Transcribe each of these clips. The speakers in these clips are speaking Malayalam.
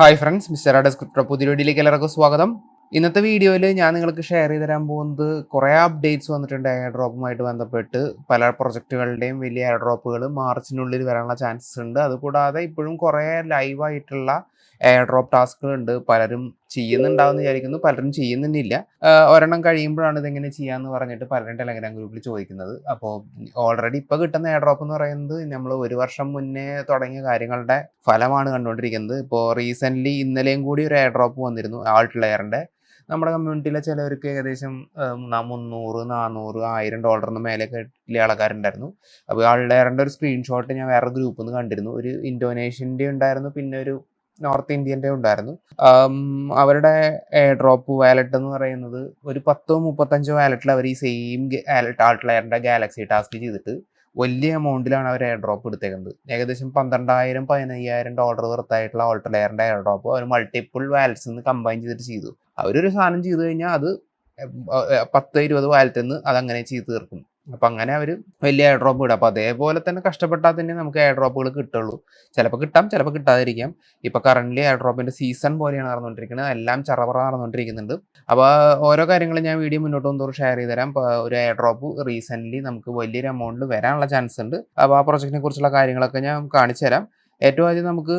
ഹായ് ഫ്രണ്ട്സ് മിസ്റ്റർ ഡെസ്ക്രിപ്റ്റർ പുതിയ വീഡിയോയിലേക്ക് എല്ലാവർക്കും സ്വാഗതം. ഇന്നത്തെ വീഡിയോയിൽ ഞാൻ നിങ്ങൾക്ക് ഷെയർ ചെയ്ത് തരാൻ പോകുന്നത് കുറേ അപ്ഡേറ്റ്സ് വന്നിട്ടുണ്ട് എയർ ഡ്രോപ്പുമായിട്ട് ബന്ധപ്പെട്ട്. പല പ്രൊജക്റ്റുകളുടെയും വലിയ എയർ ഡ്രോപ്പുകൾ മാർച്ചിനുള്ളിൽ വരാനുള്ള ചാൻസസ് ഉണ്ട്. അതുകൂടാതെ ഇപ്പോഴും കുറേ ലൈവായിട്ടുള്ള എയർ ഡ്രോപ്പ് ടാസ്കുകൾ ഉണ്ട് പലരും ചെയ്യുന്നുണ്ടാവുമെന്ന് വിചാരിക്കുന്നു. പലരും ചെയ്യുന്നില്ല ഒരെണ്ണം കഴിയുമ്പോഴാണ് ഇതെങ്ങനെ ചെയ്യാന്ന് പറഞ്ഞിട്ട് പലരും ടെലഗ്രാം ഗ്രൂപ്പിൽ ചോദിക്കുന്നത്. അപ്പോൾ ഓൾറെഡി ഇപ്പോൾ കിട്ടുന്ന എയർ ഡ്രോപ്പ് എന്ന് പറയുന്നത് നമ്മൾ ഒരു വർഷം മുന്നേ തുടങ്ങിയ കാര്യങ്ങളുടെ ഫലമാണ് കണ്ടുകൊണ്ടിരിക്കുന്നത്. ഇപ്പോൾ റീസെന്റ്ലി ഇന്നലെയും കൂടി ഒരു എയർ ഡ്രോപ്പ് വന്നിരുന്നു ആൾട്ട് ലെയറിന്റെ നമ്മുടെ കമ്മ്യൂണിറ്റിയിലെ ചിലവർക്ക് ഏകദേശം മുന്നൂറ് നാനൂറ് ആയിരം ഡോളറിന് മേലെ കിട്ടിയ ആൾക്കാരുണ്ടായിരുന്നു. അപ്പോൾ ആൾഡെയറിന്റെ ഒരു സ്ക്രീൻഷോട്ട് ഞാൻ വേറെ ഗ്രൂപ്പിൽ നിന്ന് കണ്ടിരുന്നു. ഒരു ഇൻഡോനേഷ്യന്റെ ഉണ്ടായിരുന്നു. പിന്നെ ഒരു നോർത്ത് ഇന്ത്യന്റെ ഉണ്ടായിരുന്നു. അവരുടെ എയർ ഡ്രോപ്പ് വാലറ്റ് എന്ന് പറയുന്നത് ഒരു പത്തോ മുപ്പത്തഞ്ചോ വാലറ്റിൽ അവർ ഈ സെയിം ആൾട്ട്ലെയറിന്റെ ഗാലക്സി ടാസ്ക് ചെയ്തിട്ട് വലിയ എമൗണ്ടിലാണ് അവർ എയർ ഡ്രോപ്പ് എടുത്തേക്കുന്നത്. ഏകദേശം പന്ത്രണ്ടായിരം പതിനയ്യായിരം ഡോളർ വർത്തായിട്ടുള്ള ഓൾട്ടലെയറിന്റെ എയർ ഡ്രോപ്പ് അവർ മൾട്ടിപ്പിൾ വാലറ്റ്സ് നിന്ന് കമ്പൈൻ ചെയ്തിട്ട് ചെയ്തു. അവരൊരു സാധനം ചെയ്തു കഴിഞ്ഞാൽ അത് പത്ത് ഇരുപത് വാലറ്റിൽ നിന്ന് അതങ്ങനെ ചെയ്ത് തീർക്കും. അപ്പം അങ്ങനെ അവർ വലിയ എയർ ഡ്രോപ്പ് ഇടും. അപ്പോൾ അതേപോലെ തന്നെ കഷ്ടപ്പെട്ടാൽ തന്നെ നമുക്ക് എയർ ഡ്രോപ്പുകൾ കിട്ടുള്ളൂ. ചിലപ്പോൾ കിട്ടാം ചിലപ്പോൾ കിട്ടാതിരിക്കാം. ഇപ്പോൾ കറന്റ് എയർ ഡ്രോപ്പിന്റെ സീസൺ പോലെയാണ് നടന്നുകൊണ്ടിരിക്കുന്നത്. എല്ലാം ചറപറ നടന്നുകൊണ്ടിരിക്കുന്നുണ്ട്. അപ്പോൾ ഓരോ കാര്യങ്ങളും ഞാൻ വീഡിയോ മുന്നോട്ട് വന്നോറും ഷെയർ ചെയ്ത് തരാം. ഒരു എയർ ഡ്രോപ്പ് റീസെന്റ്ലി നമുക്ക് വലിയൊരു എമൗണ്ടിൽ വരാനുള്ള ചാൻസ് ഉണ്ട്. അപ്പോൾ ആ പ്രൊജക്റ്റിനെ കുറിച്ചുള്ള കാര്യങ്ങളൊക്കെ ഞാൻ കാണിച്ചു തരാം. ഏറ്റവും ആദ്യം നമുക്ക്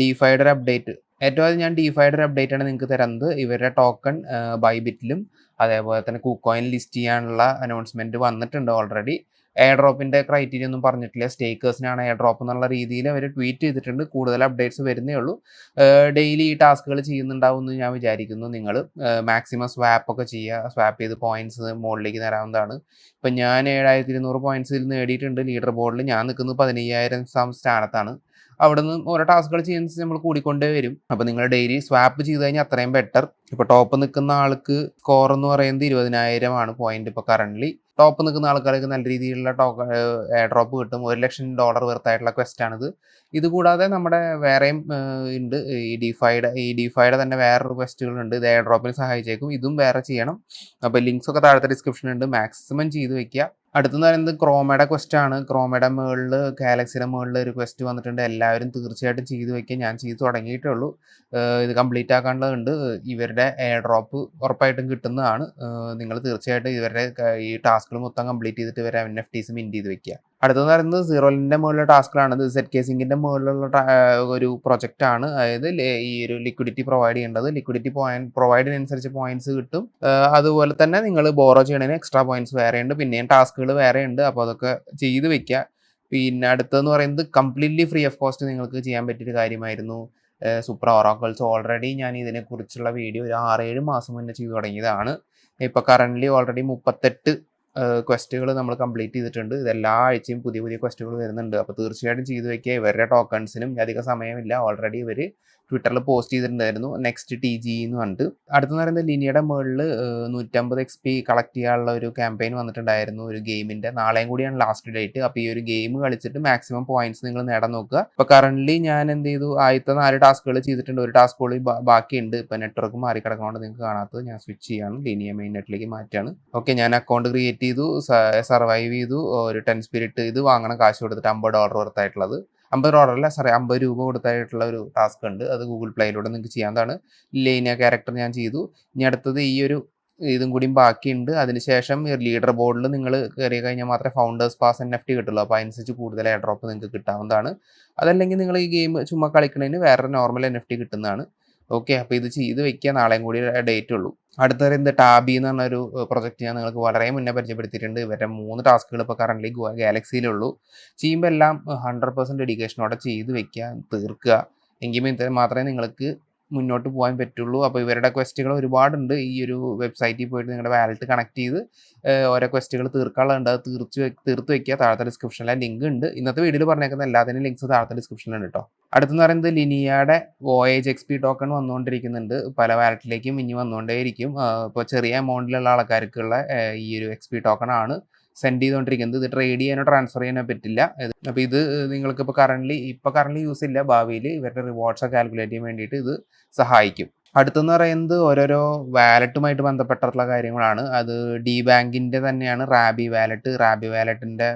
ഡിഫൈഡർ അപ്ഡേറ്റ് ഏറ്റവും ആദ്യം ഞാൻ ഡിഫൈഡർ അപ്ഡേറ്റ് ആണ് നിങ്ങൾക്ക് തരുന്നത്. ഇവരുടെ ടോക്കൺ ബൈബിറ്റിലും അതേപോലെ തന്നെ കുക്കോയിൻ ലിസ്റ്റ് ചെയ്യാനുള്ള അനൗൺസ്മെന്റ് വന്നിട്ടുണ്ട് ഓൾറെഡി എയർ ഡ്രോപ്പിന്റെ ക്രൈറ്റീരിയ ഒന്നും പറഞ്ഞിട്ടില്ല. സ്റ്റേക്കേഴ്സിനാണ് എയർ ഡ്രോപ്പ് എന്നുള്ള രീതിയിൽ അവർ ട്വീറ്റ് ചെയ്തിട്ടുണ്ട്. കൂടുതൽ അപ്ഡേറ്റ്സ് വരുന്നേ ഉള്ളൂ. ഡെയിലി ഈ ടാസ്കുകൾ ചെയ്യുന്നുണ്ടാവും എന്ന് ഞാൻ വിചാരിക്കുന്നു നിങ്ങൾ. മാക്സിമം സ്വാപ്പ് ഒക്കെ ചെയ്യുക. സ്വാപ്പ് ചെയ്ത് പോയിന്റ്സ് മുകളിലേക്ക് തരാവുന്നതാണ്. ഇപ്പം ഞാൻ ഏഴായിരത്തി ഇരുന്നൂറ് പോയിന്റ്സിൽ നേടിയിട്ടുണ്ട്. ലീഡർ ബോർഡിൽ ഞാൻ നിൽക്കുന്നത് പതിനയ്യായിരം സ്ഥാനത്താണ്. അവിടെ നിന്ന് ഓരോ ടാസ്കുകൾ ചെയ്യുന്ന നമ്മൾ കൂടിക്കൊണ്ടേ വരും. അപ്പോൾ നിങ്ങൾ ഡെയിലി സ്വാപ്പ് ചെയ്ത് കഴിഞ്ഞാൽ അത്രയും ബെറ്റർ ഇപ്പോൾ ടോപ്പ് നിൽക്കുന്ന ആൾക്ക് സ്കോർ എന്ന് പറയുന്നത് ഇരുപതിനായിരം ആണ് പോയിന്റ് ഇപ്പോൾ കറന്റ് ടോപ്പ് നിൽക്കുന്ന ആൾക്കാർക്ക് നല്ല രീതിയിലുള്ള ടോക്ക് ഡ്രോപ്പ് കിട്ടും. ഒരു ലക്ഷം ഡോളർ വെർത്തായിട്ടുള്ള ക്വസ്റ്റ് ആണിത്. ഇതുകൂടാതെ നമ്മുടെ വേറെയും ഉണ്ട്. ഈ ഡിഫൈഡ് ഈ ഡിഫൈഡ് തന്നെ വേറൊരു ക്വസ്റ്റുകളുണ്ട് ഇത് എയർ ഡ്രോപ്പിന് സഹായിച്ചേക്കും. ഇതും വേറെ ചെയ്യണം. അപ്പോൾ ലിങ്ക്സ് ഒക്കെ താഴത്തെ ഡിസ്ക്രിപ്ഷൻ ഉണ്ട്. മാക്സിമം ചെയ്ത് വെക്കുക അടുത്തെന്ന് പറയുന്നത് ക്രോമയുടെ ക്വസ്റ്റ് ആണ്. ക്രോമയുടെ മുകളിൽ ഗാലക്സിയുടെ മുകളിൽ ഒരു ക്വസ്റ്റ് വന്നിട്ടുണ്ട്. എല്ലാവരും തീർച്ചയായിട്ടും ചെയ്തു വെക്കുക ഞാൻ ചെയ്ത് തുടങ്ങിയിട്ടേ ഉള്ളൂ. ഇത് കംപ്ലീറ്റ് ആക്കാനുള്ളതുണ്ട്. ഇവരുടെ എയർ ഡ്രോപ്പ് ഉറപ്പായിട്ടും കിട്ടുന്നതാണ്. നിങ്ങൾ തീർച്ചയായിട്ടും ഇവരുടെ ഈ ടാസ്കുകൾ മൊത്തം കംപ്ലീറ്റ് ചെയ്തിട്ട് ഇവരെ എൻ എഫ് ടീസ് മിന്റ് ചെയ്ത് വെക്കുക. അടുത്തെന്ന് പറയുന്നത് സീറോലിന്റെ മുകളിലുള്ള ടാസ്കിലാണ് ഇത് സെറ്റ് കേസിങ്ങിന്റെ മുകളിലുള്ള ഒരു പ്രൊജക്റ്റ് ആണ്. അതായത് ഈ ഒരു ലിക്വിഡിറ്റി പ്രൊവൈഡ് ചെയ്യേണ്ടത്. ലിക്വിഡിറ്റി പോയിന്റ് പ്രൊവൈഡിനനുസരിച്ച് പോയിന്റ്സ് കിട്ടും. അതുപോലെ തന്നെ നിങ്ങൾ ബോറോ ചെയ്യണതിന് എക്സ്ട്രാ പോയിന്റ്സ് വേറെ ഉണ്ട് പിന്നെയും ടാസ്കുകൾ വേറെ ഉണ്ട് അപ്പോൾ അതൊക്കെ ചെയ്ത് വെക്കുക പിന്നെ അടുത്തതെന്ന് പറയുന്നത് കംപ്ലീറ്റ്ലി ഫ്രീ ഓഫ് കോസ്റ്റ് നിങ്ങൾക്ക് ചെയ്യാൻ പറ്റിയൊരു കാര്യമായിരുന്നു. സൂപ്പർ ഓറാക്കൾസ് ഓൾറെഡി ഞാൻ ഇതിനെക്കുറിച്ചുള്ള വീഡിയോ ഒരു ആറേഴ് മാസം മുന്നേ ചെയ്തു തുടങ്ങിയതാണ്. ഇപ്പോൾ കറന്റ്ലി ഓൾറെഡി മുപ്പത്തെട്ട് ക്വസ്റ്റുകൾ നമ്മൾ കംപ്ലീറ്റ് ചെയ്തിട്ടുണ്ട്. ഇതെല്ലാ ആഴ്ചയും പുതിയ പുതിയ ക്വസ്റ്റുകൾ വരുന്നുണ്ട്. അപ്പോൾ തീർച്ചയായിട്ടും ചെയ്തു വയ്ക്കുക ഇവരുടെ ടോക്കൺസിനും അധികം സമയമില്ല. ഓൾറെഡി ഇവർ ട്വിറ്ററിൽ പോസ്റ്റ് ചെയ്തിട്ടുണ്ടായിരുന്നു. നെക്സ്റ്റ് ടി ജി എന്ന് പറഞ്ഞിട്ട്. അടുത്തെന്ന് പറയുന്നത് ലിനിയുടെ മുകളിൽ നൂറ്റമ്പത് എക്സ് പി കളക്ട് ചെയ്യാനുള്ള ഒരു ക്യാമ്പയിൻ വന്നിട്ടുണ്ടായിരുന്നു ഒരു ഗെയിമിന്റെ നാളെയും കൂടിയാണ് ലാസ്റ്റ് ഡേറ്റ് അപ്പോൾ ഈ ഒരു ഗെയിം കളിച്ചിട്ട് മാക്സിമം പോയിന്റ്സ് നിങ്ങൾ നേടാൻ നോക്കുക. ഇപ്പോൾ കറന്റ് ഞാൻ എന്ത് ചെയ്തു? ആദ്യത്തെ നാല് ടാസ്കുകൾ ചെയ്തിട്ടുണ്ട്. ഒരു ടാസ്ക് കൂടി ബാക്കിയുണ്ട്. ഇപ്പോൾ നെറ്റ്വർക്ക് മാറി കിടക്കുന്നതുകൊണ്ട് നിങ്ങൾക്ക് കാണാത്തത് ഞാൻ സ്വിച്ച് ചെയ്യാണ്. ലിനിയ മെയിൻ നെറ്റിലേക്ക് മാറ്റാണ്. ഓക്കെ ഞാൻ അക്കൗണ്ട് ക്രിയേറ്റ് ചെയ്തു. സർവൈവ് ചെയ്തു. ഒരു ടെൻ സ്പിരിറ്റ് ഇത് വാങ്ങണം. കാശ് കൊടുത്തിട്ട് അമ്പത് ഡോളർ വർത്തായിട്ടുള്ളത് അമ്പത് ഡോളർ അല്ല? സോറി അമ്പത് രൂപ കൊടുത്തായിട്ടുള്ള ഒരു ടാസ്ക് ഉണ്ട്. അത് ഗൂഗിൾ പ്ലേയിലൂടെ നിങ്ങൾക്ക് ചെയ്യാവുന്നതാണ് ലൈന ക്യാരക്ടർ ഞാൻ ചെയ്തു. ഇനി അടുത്തത് ഈ ഒരു ഇതും കൂടിയും ബാക്കിയുണ്ട്. അതിനുശേഷം ലീഡർ ബോർഡിൽ നിങ്ങൾ കയറി കഴിഞ്ഞാൽ മാത്രമേ founders pass N F T കിട്ടുള്ളൂ. അപ്പോൾ അതിനനുസരിച്ച് കൂടുതൽ എയർ ഡ്രോപ്പ് നിങ്ങൾക്ക് കിട്ടാവുന്നതാണ്. അതല്ലെങ്കിൽ നിങ്ങൾ ഈ ഗെയിം ചുമ്മാ കളിക്കുന്നതിന് വേറെ നോർമൽ എൻ എഫ് ടി കിട്ടുന്നതാണ്. ഓക്കെ അപ്പോൾ ഇത് ചെയ്ത് വെക്കുക നാളെയും കൂടി ഡേറ്റ് ഉള്ളൂ. അടുത്ത എന്ത്? ടാബി എന്ന് പറഞ്ഞൊരു പ്രൊജക്റ്റ് ഞാൻ നിങ്ങൾക്ക് വളരെ മുന്നേ പരിചയപ്പെടുത്തിയിട്ടുണ്ട്. ഇവരുടെ മൂന്ന് ടാസ്കുകൾ ഇപ്പോൾ കറന്റ് ഗാലക്സിയിലുള്ളൂ. ചെയ്യുമ്പോൾ എല്ലാം ഹൺഡ്രഡ് പെർസെന്റ് ഡെഡിക്കേഷനോടെ ചെയ്ത് വെക്കുക തീർക്കുക എങ്കിൽ മാത്രമേ നിങ്ങൾക്ക് മുന്നോട്ട് പോകാൻ പറ്റുള്ളൂ. അപ്പോൾ ഇവരുടെ ക്വസ്റ്റുകൾ ഒരുപാടുണ്ട്. ഈ ഒരു വെബ്സൈറ്റിൽ പോയിട്ട് നിങ്ങളുടെ വാലറ്റ് കണക്ട് ചെയ്ത് ഓരോ ക്വസ്റ്റുകൾ തീർക്കാനുള്ളത് അത് തീർച്ച് തീർത്ത് വെക്കുക. താഴത്തെ ഡിസ്ക്രിപ്ഷനിലെ ലിങ്ക് ഉണ്ട്. ഇന്നത്തെ വീഡിയോയിൽ പറഞ്ഞേക്കുന്ന എല്ലാത്തിനും ലിങ്ക്സ് താഴത്തെ ഡിസ്ക്രിപ്ഷനിലുണ്ട് കേട്ടോ അടുത്തെന്ന് പറയുന്നത് ലിനിയയുടെ വോയേജ് എക്സ് പി ടോക്കൺ വന്നുകൊണ്ടിരിക്കുന്നുണ്ട്. പല വാലറ്റിലേക്കും ഇനി വന്നുകൊണ്ടേയിരിക്കും. ഇപ്പോൾ ചെറിയ എമൗണ്ടിലുള്ള ആൾക്കാർക്കുള്ള ഈ ഒരു എക്സ് പി ടോക്കൺ ആണ്. സെൻഡ് ചെയ്തുകൊണ്ടിരിക്കുന്നത് ഇത് ട്രേഡ് ചെയ്യാനോ ട്രാൻസ്ഫർ ചെയ്യാനോ പറ്റില്ല. അപ്പോൾ ഇത് നിങ്ങൾക്ക് ഇപ്പോൾ കറന്റ് ഇപ്പോൾ കറന്റ് യൂസ് ഇല്ല. ഭാവിയിൽ ഇവരുടെ റിവാർഡ്സ് കാൽക്കുലേറ്റ് ചെയ്യാൻ വേണ്ടിയിട്ട് ഇത് സഹായിക്കും. അടുത്തെന്ന് പറയുന്നത് ഓരോരോ വാലറ്റുമായിട്ട് ബന്ധപ്പെട്ടിട്ടുള്ള കാര്യങ്ങളാണ്. അത് ഡി ബാങ്കിന്റെ തന്നെയാണ് റാബി വാലറ്റ് റാബി വാലറ്റിന്റെ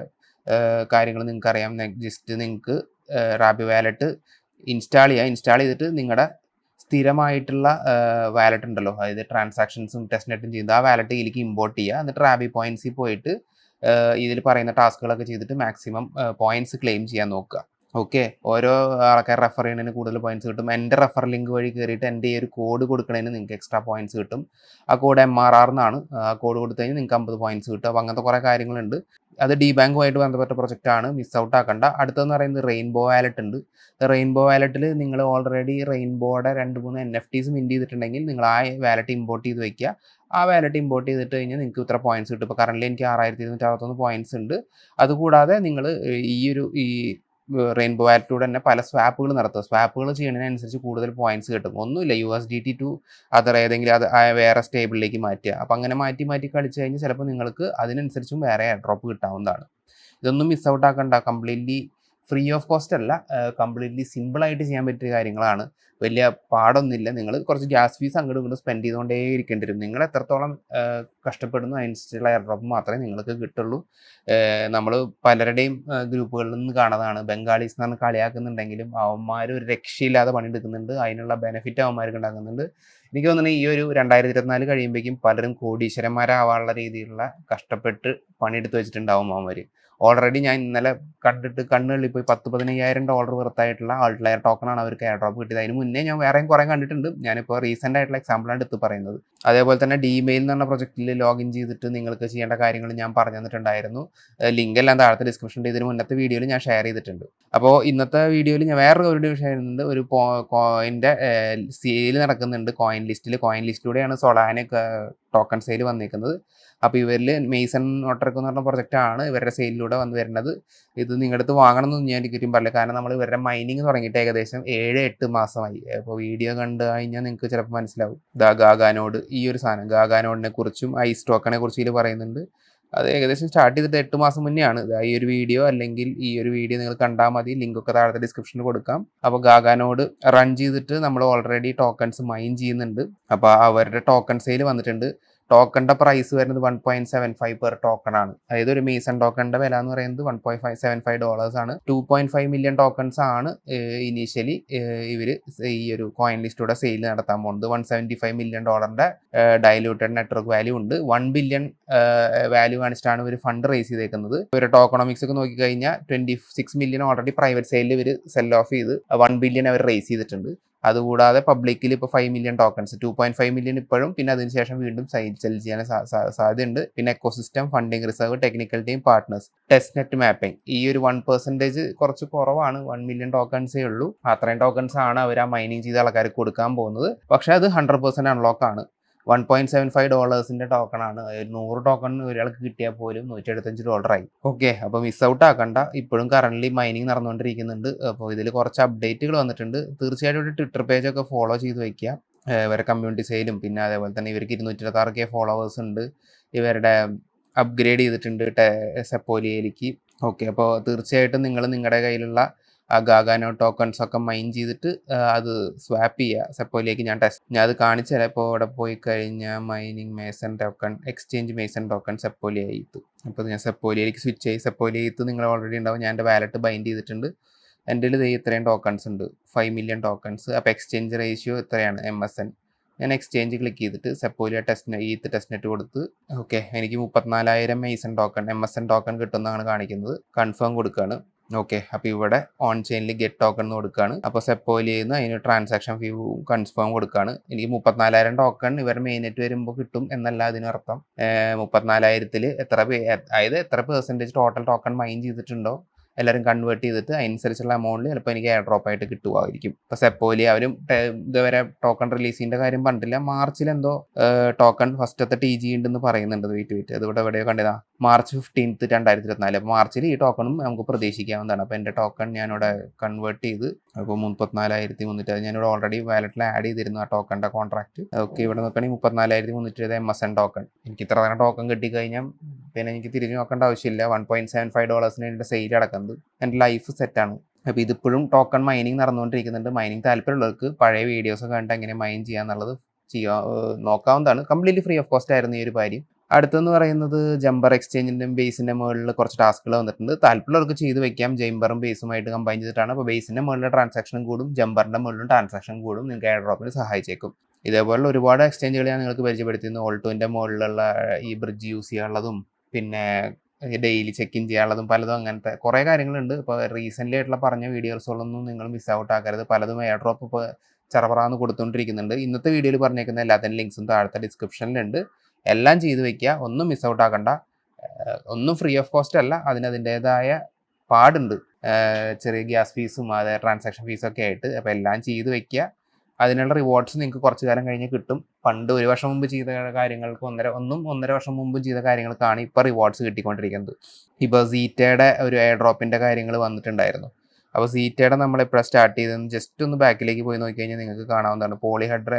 കാര്യങ്ങൾ നിങ്ങൾക്ക് അറിയാം ജസ്റ്റ് നിങ്ങൾക്ക് റാബി വാലറ്റ് ഇൻസ്റ്റാൾ ചെയ്യുക ഇൻസ്റ്റാൾ ചെയ്തിട്ട് നിങ്ങളുടെ സ്ഥിരമായിട്ടുള്ള വാലറ്റ് ഉണ്ടല്ലോ. അതായത് ട്രാൻസാക്ഷൻസും ടെസ്റ്റ് നെറ്റും ചെയ്ത് ആ വാലറ്റ് ഇതിലേക്ക് ഇമ്പോർട്ട് ചെയ്യുക. എന്നിട്ട് റാബി പോയിന്റ്സിൽ പോയിട്ട് ഇതിൽ പറയുന്ന ടാസ്കുകളൊക്കെ ചെയ്തിട്ട് മാക്സിമം പോയിന്റ്സ് ക്ലെയിം ചെയ്യാൻ നോക്കുക. ഓക്കെ ഓരോ ആൾക്കാർ റെഫർ ചെയ്യുന്നതിന് കൂടുതൽ പോയിന്റ്സ് കിട്ടും. എന്റെ റെഫർ ലിങ്ക് വഴി കയറിയിട്ട് എന്റെ ഈ ഒരു കോഡ് കൊടുക്കുന്നതിന് നിങ്ങൾക്ക് എക്സ്ട്രാ പോയിന്റ്സ് കിട്ടും. ആ കോഡ് എം ആർ ആർ എന്നാണ് ആ കോഡ് കൊടുത്തു കഴിഞ്ഞാൽ നിങ്ങൾക്ക് അമ്പത് പോയിന്റ്സ് കിട്ടും. അപ്പോൾ അങ്ങനത്തെ കുറേ കാര്യങ്ങളുണ്ട്. അത് ഡി ബാങ്കുമായിട്ട് ബന്ധപ്പെട്ട പ്രൊജക്റ്റ് ആണ്. മിസ് ഔട്ട് ആക്കണ്ട. അടുത്തെന്ന് പറയുന്നത് റെയിൻബോ വാലറ്റ് ഉണ്ട്. റെയിൻബോ വാലറ്റിൽ നിങ്ങൾ ഓൾറെഡി റെയിൻബോയുടെ രണ്ട് മൂന്ന് എൻ എഫ് ടീസ് മിന്റ് ചെയ്തിട്ടുണ്ടെങ്കിൽ നിങ്ങൾ ആ വാലറ്റ് ഇമ്പോർട്ട് ചെയ്ത് വെക്കുക. ആ വാലറ്റ് ഇമ്പോർട്ട് ചെയ്തിട്ട് കഴിഞ്ഞാൽ നിങ്ങൾക്ക് ഇത്ര പോയിന്റ്സ് കിട്ടും. ഇപ്പോൾ കറന്റ് എനിക്ക് ആറായിരത്തി ഇരുന്നൂറ്റി അറുപത്തൊന്ന് പോയിന്റ്സ് ഉണ്ട്. അതുകൂടാതെ നിങ്ങൾ ഈ ഒരു ഈ റെയിൻബോ വാലറ്റിലൂടെ തന്നെ പല സ്വാപ്പുകൾ നടത്തുക സ്വാപ്പുകൾ ചെയ്യുന്നതിനനുസരിച്ച് കൂടുതൽ പോയിന്റ്സ് കിട്ടും. ഒന്നുമില്ല U S D T to other ഏതെങ്കിലും അത് വേറെ സ്റ്റേബിളിലേക്ക് മാറ്റുക. അപ്പം അങ്ങനെ മാറ്റി മാറ്റി കളിച്ചു കഴിഞ്ഞാൽ ചിലപ്പോൾ നിങ്ങൾക്ക് അതിനനുസരിച്ചും വേറെ ഡ്രോപ്പ് കിട്ടാവുന്നതാണ്. ഇതൊന്നും മിസ് ഔട്ട് ആക്കണ്ട. കംപ്ലീറ്റ്ലി ഫ്രീ ഓഫ് കോസ്റ്റ് അല്ല കംപ്ലീറ്റ്ലി സിമ്പിളായിട്ട് ചെയ്യാൻ പറ്റിയ കാര്യങ്ങളാണ്. വലിയ പാടൊന്നുമില്ല. നിങ്ങൾ കുറച്ച് ഗ്യാസ് ഫീസ് അങ്ങോട്ടും സ്പെൻഡ് ചെയ്തുകൊണ്ടേ ഇരിക്കേണ്ടി വരും നിങ്ങൾ എത്രത്തോളം കഷ്ടപ്പെടുന്നു അതിനനുസരിച്ചുള്ള എയർ ഡ്രോപ്പ് മാത്രമേ നിങ്ങൾക്ക് കിട്ടുള്ളൂ. നമ്മൾ പലരുടെയും ഗ്രൂപ്പുകളിൽ നിന്ന് കാണാതാണ് ബംഗാളീസ് എന്ന് പറഞ്ഞ് കളിയാക്കുന്നുണ്ടെങ്കിലും അവന്മാർ ഒരു രക്ഷയില്ലാതെ പണിയെടുക്കുന്നുണ്ട്. അതിനുള്ള ബെനിഫിറ്റ് അവന്മാർക്ക് ഉണ്ടാക്കുന്നുണ്ട്. എനിക്ക് തോന്നുന്നു ഈ ഒരു രണ്ടായിരത്തി ഇരുപത്തിനാല് കഴിയുമ്പോഴേക്കും പലരും കോടീശ്വരന്മാരാവാനുള്ള രീതിയിലുള്ള കഷ്ടപ്പെട്ട് പണിയെടുത്ത് വെച്ചിട്ടുണ്ടാവും അവന്മാർ ഓൾറെഡി ഞാൻ ഇന്നലെ കണ്ടിട്ട് കണ്ണുകളിൽ പോയി പത്ത് പതിനയ്യായിരം ഡോളർ വെറുത്തായിട്ടുള്ള ആൾട്ട്ലയർ ടോക്കണാണ് അവർക്ക് എയർ ഡ്രോപ്പ് കിട്ടിയത്. അതിന് മുന്നേ ഞാൻ വേറെയും കുറേ കണ്ടിട്ടുണ്ട്. ഞാനിപ്പോൾ റീസെന്റ് ആയിട്ടുള്ള എക്സാമ്പിളാണ് എടുത്ത് പറയുന്നത്. അതേപോലെ തന്നെ ഡിമെയിൽ എന്ന് പറഞ്ഞ പ്രൊജക്റ്റിൽ ലോഗിൻ ചെയ്തിട്ട് നിങ്ങൾക്ക് ചെയ്യേണ്ട കാര്യങ്ങൾ ഞാൻ പറഞ്ഞു തന്നിട്ടുണ്ടായിരുന്നു. ലിങ്ക് എല്ലാം താഴത്തെ ഡിസ്ക്രിപ്ഷൻ ഇതിന് മുന്നത്തെ വീഡിയോയിൽ ഞാൻ ഷെയർ ചെയ്തിട്ടുണ്ട്. അപ്പോൾ ഇന്നത്തെ വീഡിയോയിൽ ഞാൻ വേറൊരു ഒരു ഷെയർ ചെയ്യുന്നുണ്ട് ഒരു കോയിന്റെ സെയിൽ നടക്കുന്നുണ്ട്. കോയിൻ ലിസ്റ്റിൽ കോയിൻ ലിസ്റ്റിലൂടെയാണ് സൊളാനൊക്കെ ടോക്കൺ സെയിൽ വന്നിരിക്കുന്നത് അപ്പോൾ ഇവരിൽ മെയ്സൺ നോട്ടർക്ക് എന്ന് പറഞ്ഞ പ്രൊജക്റ്റ് ആണ് ഇവരുടെ സെയിലിലൂടെ വന്ന് വരുന്നത്. ഇത് നിങ്ങളുടെ അടുത്ത് വാങ്ങണം എന്നൊന്നും ഞാൻ ഒരിക്കലും പറയില്ല. കാരണം നമ്മൾ ഇവരുടെ മൈനിങ് തുടങ്ങിയിട്ട് ഏകദേശം ഏഴ് എട്ട് മാസമായി. അപ്പോൾ വീഡിയോ കണ്ടു കഴിഞ്ഞാൽ നിങ്ങൾക്ക് ചിലപ്പോൾ മനസ്സിലാവും. ദാ ഗാഗാനോട് ഈ ഒരു സാധനം. ഗാഗാനോഡിനെ കുറിച്ചും ഐ ടോക്കണെ കുറിച്ച് ഇതിൽ പറയുന്നുണ്ട്. അത് ഏകദേശം സ്റ്റാർട്ട് ചെയ്തിട്ട് എട്ട് മാസം മുന്നെയാണ്. ഈ ഒരു വീഡിയോ അല്ലെങ്കിൽ ഈ ഒരു വീഡിയോ നിങ്ങൾ കണ്ടാൽ മതി. ലിങ്ക് ഒക്കെ താഴത്തെ ഡിസ്ക്രിപ്ഷനിൽ കൊടുക്കാം. അപ്പോൾ ഗാഗാനോട് റൺ ചെയ്തിട്ട് നമ്മൾ ഓൾറെഡി ടോക്കൺസ് മൈൻ ചെയ്യുന്നുണ്ട്. അപ്പോൾ അവരുടെ ടോക്കൺ സെയിൽ വന്നിട്ടുണ്ട്. ടോക്കണിന്റെ പ്രൈസ് വരുന്നത് one point seven five per token ആണ്. അതായത് ഒരു മീസൺ ടോക്കണിന്റെ വില എന്ന് പറയുന്നത് one point five seven five dollars ആണ്. Two point five million tokens ആണ് ഇനീഷ്യലി ഇവർ ഈ ഒരു കോയിൻ ലിസ്റ്റിലൂടെ സെയിൽ നടത്താൻ പോകുന്നത്. വൺ സെവന്റി ഫൈവ് മില്യൺ ഡോളറിന്റെ ഡയലൂട്ടഡ് നെറ്റ്വർക്ക് വാല്യൂ ഉണ്ട്. വൺ ബില്യൺ വാല്യൂ കാണിച്ചിട്ടാണ് ഇവർ ഫണ്ട് റേസ് ചെയ്തേക്കുന്നത്. ഇവർ ടോക്കണോമിക്സ് ഒക്കെ നോക്കിക്കഴിഞ്ഞാൽ twenty six million already private സെയിലിൽ ഇവർ സെൽ ഓഫ് ചെയ്ത് വൺ ബില്യൺ അവർ റേസ് ചെയ്തിട്ടുണ്ട്. അതുകൂടാതെ പബ്ലിക്കിൽ ഇപ്പോൾ five million tokens two point five million ഇപ്പോഴും പിന്നെ അതിനുശേഷം വീണ്ടും സെൽ ചെയ്യാൻ സാധ്യതയുണ്ട്. പിന്നെ ecosystem funding reserve technical team partners test net mapping ഈ ഒരു വൺ പെർസെന്റേജ് കുറച്ച് കുറവാണ് വൺ മില്യൺ ടോക്കൺസേ ഉള്ളൂ. അത്രയും ടോക്കൺസ് ആണ് അവർ ആ മൈനിങ് ചെയ്ത ആൾക്കാർക്ക് കൊടുക്കാൻ പോകുന്നത്. പക്ഷേ അത് ഹൺഡ്രഡ് പെർസെന്റ് അൺലോക്ക് ആണ്. വൺ പോയിന്റ് സെവൻ ഫൈവ് ഡോളേഴ്സിന്റെ ടോക്കണാണ് നൂറ് ടോക്കൺ ഒരാൾക്ക് കിട്ടിയാൽ പോലും നൂറ്റി എഴുപത്തഞ്ച് ഡോളറായി ഓക്കെ അപ്പോൾ മിസ് ഔട്ട് ആക്കണ്ട. ഇപ്പോഴും കറന്റ് മൈനിങ് നടന്നുകൊണ്ടിരിക്കുന്നുണ്ട്. അപ്പോൾ ഇതിൽ കുറച്ച് അപ്ഡേറ്റുകൾ വന്നിട്ടുണ്ട്. തീർച്ചയായിട്ടും ഒരു ട്വിറ്റർ പേജ് ഒക്കെ ഫോളോ ചെയ്ത് വയ്ക്കുക ഇവരെ കമ്മ്യൂണിറ്റി സെയിലും പിന്നെ അതേപോലെ തന്നെ ഇവർക്ക് ഇരുന്നൂറ്റി ഇരുപത്തി ആറ് കെ ഫോളോവേഴ്സ് ഉണ്ട്. ഇവരുടെ അപ്ഗ്രേഡ് ചെയ്തിട്ടുണ്ട് സെപ്പോലിയയിലേക്ക് ഓക്കെ അപ്പോൾ തീർച്ചയായിട്ടും നിങ്ങൾ നിങ്ങളുടെ കയ്യിലുള്ള ആ ഗാഗാനോ ടോക്കൺസ് ഒക്കെ മൈൻ ചെയ്തിട്ട് അത് സ്വാപ്പ് ചെയ്യുക സെപ്പോയിലേക്ക് ഞാൻ ടെസ്റ്റ് ഞാൻ അത് കാണിച്ചു ഇപ്പോൾ ഇവിടെ പോയി കഴിഞ്ഞാൽ mining Meson token exchange Meson token Sepolia eth അപ്പോൾ ഞാൻ സെപ്പോലിയിലേക്ക് സ്വിച്ച് ചെയ്ത് സെപ്പോലി എയ്ത്ത് നിങ്ങൾ ഓൾറെഡി ഉണ്ടാവും. ഞാൻ എന്റെ വാലറ്റ് ബൈൻഡ് ചെയ്തിട്ടുണ്ട്. എന്റെ ഇത് ഇത്രയും ടോക്കൺസ് ഉണ്ട്. ഫൈവ് മില്യൺ ടോക്കൺസ് അപ്പോൾ എക്സ്ചേഞ്ച് റേഷ്യോ ഇത്രയാണ് എം എസ് എൻ ഞാൻ എക്സ്ചേഞ്ച് ക്ലിക്ക് ചെയ്തിട്ട് Sepolia test eth test net കൊടുത്ത് ഓക്കെ എനിക്ക് മുപ്പത്തിനാലായിരം Meson token M S N token കിട്ടുന്നതാണ് കാണിക്കുന്നത്. കൺഫേം കൊടുക്കുകയാണ് ഓക്കെ അപ്പോൾ ഇവിടെ ഓൺ ചെയിനിൽ ഗെറ്റ് ടോക്കൺ എന്ന് കൊടുക്കുകയാണ് അപ്പോൾ സെപ്പോയിൽ ചെയ്യുന്ന അതിന് ട്രാൻസാക്ഷൻ ഫീ കൺഫേം കൊടുക്കുകയാണ് എനിക്ക് മുപ്പത്തിനാലായിരം ടോക്കൺ ഇവർ മെയിനായിട്ട് വരുമ്പോൾ കിട്ടും എന്നല്ല അതിനർത്ഥം മുപ്പത്തിനാലായിരത്തിൽ എത്ര അതായത് എത്ര പെർസെന്റേജ് ടോട്ടൽ ടോക്കൺ മൈൻ ചെയ്തിട്ടുണ്ടോ? എല്ലാവരും കൺവേർട്ട് ചെയ്തിട്ട് അതിനനുസരിച്ചുള്ള എമൗണ്ടിൽ ചിലപ്പോൾ എനിക്ക് എയർ ഡ്രോപ്പ് ആയിട്ട് കിട്ടുമായിരിക്കും ഇപ്പോൾ സെപ്പോലി അവരും ഇതുവരെ ടോക്കൺ റിലീസിന്റെ കാര്യം പറഞ്ഞിട്ടില്ല മാർച്ചിൽ എന്തോ ടോക്കൺ ഫസ്റ്റത്തെ ടി ജി ഉണ്ടെന്ന് പറയുന്നുണ്ട് വീട്ട് വീട്ട് അതിവിടെ എവിടെയോ കണ്ടതാ. മാർച്ച് ഫിഫ്റ്റീൻത്ത് രണ്ടായിരത്തി ഇരുപത്തിനാല് അപ്പോൾ മാർച്ചിൽ ഈ ടോക്കണും നമുക്ക് പ്രതീക്ഷിക്കാവുന്നതാണ്. അപ്പോൾ എന്റെ ടോക്കൺ ഞാനിവിടെ കൺവേർട്ട് ചെയ്ത് അപ്പോൾ മുപ്പത്തിനാലായിരത്തി മുന്നൂറ്റി അത് ഞാനിവിടെ ഓൾറെഡി വാലറ്റിൽ ആഡ് ചെയ്തിരുന്നു ആ ടോക്കണിന്റെ കോൺട്രാക്ട് ഓക്കെ ഇവിടെ നോക്കുകയാണെങ്കിൽ മുപ്പത്തിനാലായിരത്തി മുന്നൂറ്റി എം എസ് എൻ ടോക്കൺ എനിക്ക് ഇത്ര തന്നെ ടോക്കൺ കിട്ടിക്കഴിഞ്ഞാൽ പിന്നെ എനിക്ക് തിരിഞ്ഞു നോക്കേണ്ട ആവശ്യമില്ല. വൺ പോയിന്റ് സെവൻ ഫൈവ് ഡോളേഴ്സിന് എന്റെ സെയിൽ അടക്കുന്നത്. എന്റെ ലൈഫ് സെറ്റാണ് അപ്പോൾ ഇതിപ്പോഴും ടോക്കൺ മൈനിങ് നടന്നുകൊണ്ടിരിക്കുന്നുണ്ട്. മൈനിങ് താല്പര്യമുള്ളവർക്ക് പഴയ വീഡിയോസ് കണ്ട് എങ്ങനെ മൈൻ ചെയ്യാന്നുള്ളത് ചെയ്യാ നോക്കാവുന്നതാണ്. കംപ്ലീറ്റ്ലി ഫ്രീ ഓഫ് കോസ്റ്റ് ആയിരുന്നു ഈ ഒരു കാര്യം. അടുത്തെന്ന് പറയുന്നത് ജംബർ എക്സ്ചേഞ്ചിന്റെയും ബേസിന്റെ മുകളിൽ കുറച്ച് ടാസ്കുകൾ വന്നിട്ടുണ്ട്. താല്പര്യമുള്ളവർക്ക് ചെയ്ത് വെക്കാം. ജംബറും ബേസുമായിട്ട് കമ്പൈൻ ചെയ്തിട്ടാണ്. അപ്പോൾ ബേസിന്റെ മുകളിലെ ട്രാൻസാക്ഷനും കൂടും ജമ്പറിന്റെ മുകളിലും ട്രാൻസാക്ഷൻ കൂടും. നിങ്ങൾക്ക് എയർ ഡ്രോപ്പിന് സഹായിച്ചേക്കും. ഇതേപോലെ ഒരുപാട് എക്സ്ചേഞ്ചുകൾ ഞാൻ നിങ്ങൾക്ക് പരിചയപ്പെടുത്തിയിരുന്നു. ഓൾട്ടോന്റെ മുകളിലുള്ള ഈ ബ്രിഡ്ജ് യൂസ് ചെയ്യാനുള്ളതും പിന്നെ ഡെയിലി ചെക്ക് ഇൻ ചെയ്യാനുള്ളതും പലതും അങ്ങനത്തെ കുറേ കാര്യങ്ങളുണ്ട്. ഇപ്പോൾ റീസെന്റ് ആയിട്ടുള്ള പറഞ്ഞ വീഡിയോസുകളൊന്നും നിങ്ങൾ മിസ് ഔട്ട് ആക്കരുത്. പലതും എയർ ഡ്രോപ്പ് ഇപ്പോൾ ചറപറാന്ന് കൊടുത്തുകൊണ്ടിരിക്കുന്നുണ്ട് ഇന്നത്തെ വീഡിയോയിൽ പറഞ്ഞേക്കുന്ന എല്ലാത്തിന്റെ ലിങ്ക്സും താഴത്തെ ഡിസ്ക്രിപ്ഷനിലുണ്ട് എല്ലാം ചെയ്തു വെക്കുക. ഒന്നും മിസ് ഔട്ട് ആക്കണ്ട. ഒന്നും ഫ്രീ ഓഫ് കോസ്റ്റ് അല്ല. അതിന് അതിന്റേതായ പാടുണ്ട്. ചെറിയ ഗ്യാസ് ഫീസും അതായത് ട്രാൻസാക്ഷൻ ഫീസൊക്കെ ആയിട്ട്. അപ്പോൾ എല്ലാം ചെയ്തു വെക്കുക. അതിനുള്ള റിവാർഡ്സ് നിങ്ങൾക്ക് കുറച്ച് കാലം കഴിഞ്ഞ് കിട്ടും. പണ്ട് ഒരു വർഷം മുമ്പ് ചെയ്ത കാര്യങ്ങൾക്ക് ഒന്നര ഒന്നും ഒന്നര വർഷം മുമ്പ് ചെയ്ത കാര്യങ്ങൾക്കാണ് ഇപ്പോൾ റിവാർഡ്സ് കിട്ടിക്കൊണ്ടിരിക്കുന്നത്. ഇപ്പോൾ സീറ്റയുടെ ഒരു എയർ ഡ്രോപ്പിന്റെ കാര്യങ്ങൾ വന്നിട്ടുണ്ടായിരുന്നു. അപ്പോൾ സീറ്റയുടെ നമ്മളെപ്പോഴാണ് സ്റ്റാർട്ട് ചെയ്തതെന്ന് ജസ്റ്റ് ഒന്ന് ബാക്കിലേക്ക് പോയി നോക്കി കഴിഞ്ഞാൽ നിങ്ങൾക്ക് കാണാവുന്നതാണ്. Polyhedra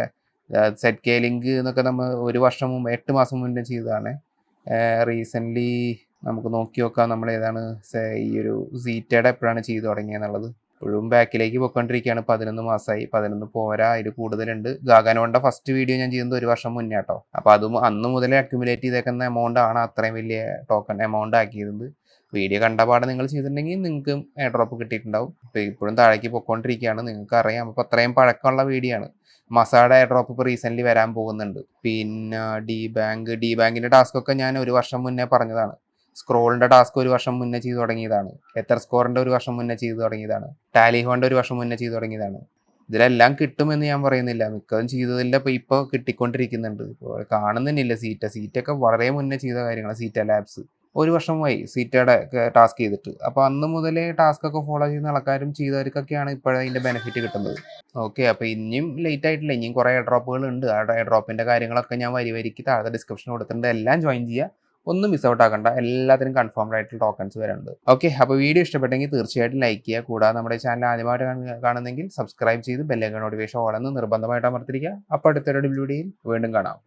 zkLink എന്നൊക്കെ നമ്മൾ ഒരു വർഷം മുമ്പ് എട്ട് മാസം മുന്നേ ചെയ്തതാണ്. റീസെന്റ്ലി നമുക്ക് നോക്കി നോക്കാം നമ്മൾ ഏതാണ് ഈ ഒരു സീറ്റയുടെ എപ്പോഴാണ് ചെയ്തു തുടങ്ങിയെന്നുള്ളത്. ഇപ്പോഴും ബാക്കിലേക്ക് പോയിക്കൊണ്ടിരിക്കുകയാണ്. പതിനൊന്ന് മാസമായി. പതിനൊന്ന് പോരാ. അതിൽ കൂടുതലുണ്ട്. ഗാഗാനോണ്ട ഫസ്റ്റ് വീഡിയോ ഞാൻ ചെയ്യുന്നത് ഒരു വർഷം മുന്നേ കേട്ടോ അപ്പോൾ അതും അന്ന് മുതലേ അക്യുമുലേറ്റ് ചെയ്തേക്കുന്ന എമൗണ്ട് ആണ് അത്രയും വലിയ ടോക്കൺ എമൗണ്ട് ആക്കിയത് വീഡിയോ കണ്ട പാടെ നിങ്ങൾ ചെയ്തിട്ടുണ്ടെങ്കിൽ നിങ്ങൾക്ക് ഡ്രോപ്പ് കിട്ടിയിട്ടുണ്ടാവും. ഇപ്പോൾ ഇപ്പോഴും താഴേക്ക് പൊയ്ക്കൊണ്ടിരിക്കുകയാണ്. നിങ്ങൾക്ക് അറിയാം അപ്പോൾ അത്രയും പഴക്കമുള്ള വീഡിയോ ആണ്. മസാഡ ഡ്രോപ്പ് ഇപ്പോൾ റീസെന്റ്ലി വരാൻ പോകുന്നുണ്ട്. പിന്നെ ഡി ബാങ്ക് ഡി ബാങ്കിന്റെ ടാസ്ക് ഒക്കെ ഞാൻ ഒരു വർഷം മുന്നേ പറഞ്ഞതാണ്. സ്ക്രോളിന്റെ ടാസ്ക് ഒരു വർഷം മുന്നേ ചെയ്തു തുടങ്ങിയതാണ്. എത്ര സ്കോറിന്റെ ഒരു വർഷം മുന്നേ ചെയ്തു തുടങ്ങിയതാണ്. ടാലി ഹോന്റെ ഒരു വർഷം മുന്നേ ചെയ്തു തുടങ്ങിയതാണ്. ഇതിലെല്ലാം കിട്ടുമെന്ന് ഞാൻ പറയുന്നില്ല. മിക്കതും ചെയ്തതിന്റെ ഇപ്പോൾ ഇപ്പോൾ കിട്ടിക്കൊണ്ടിരിക്കുന്നുണ്ട്. ഇപ്പോൾ കാണുന്നില്ല സീറ്റ സീറ്റൊക്കെ വളരെ മുന്നേ ചെയ്ത കാര്യങ്ങളാണ് സീറ്റ ലാബ്സ് ഒരു വർഷമായി സീറ്റയുടെ ടാസ്ക് ചെയ്തിട്ട്. അപ്പോൾ അന്ന് മുതലേ ടാസ്ക് ഒക്കെ ഫോളോ ചെയ്യുന്ന ആൾക്കാരും ചെയ്തവർക്കൊക്കെയാണ് ഇപ്പോഴും അതിന്റെ ബെനിഫിറ്റ് കിട്ടുന്നത്. ഓക്കെ അപ്പോൾ ഇനിയും ലേറ്റ് ആയിട്ടില്ല. ഇനിയും കുറേ എയർ ഡ്രോപ്പുകൾ ഉണ്ട്. ആ എയർ ഡ്രോപ്പിന്റെ കാര്യങ്ങളൊക്കെ ഞാൻ വരി വരിക്ക് താഴെ ഡിസ്ക്രിപ്ഷൻ കൊടുത്തിട്ടുണ്ട്. എല്ലാം ജോയിൻ ചെയ്യുക ഒന്നും മിസ് ഔട്ട് ആക്കണ്ട. എല്ലാത്തിനും കൺഫേംഡ് ആയിട്ടുള്ള ടോക്കൺസ് വരുന്നുണ്ട് ഓക്കെ അപ്പോൾ വീഡിയോ ഇഷ്ടപ്പെട്ടെങ്കിൽ തീർച്ചയായിട്ടും ലൈക്ക് ചെയ്യുക. കൂടാതെ നമ്മുടെ ചാനൽ ആദ്യമായിട്ട് കാണുന്നെങ്കിൽ സബ്സ്ക്രൈബ് ചെയ്ത് ബെല്ലൈക്കൺ നോട്ടിഫിക്കേഷൻ ഓണെന്ന് നിർബന്ധമായിട്ട് അമർത്തിരിക്കുക അപ്പോൾ അടുത്തൊരു വീഡിയോയിൽ വീണ്ടും കാണാം.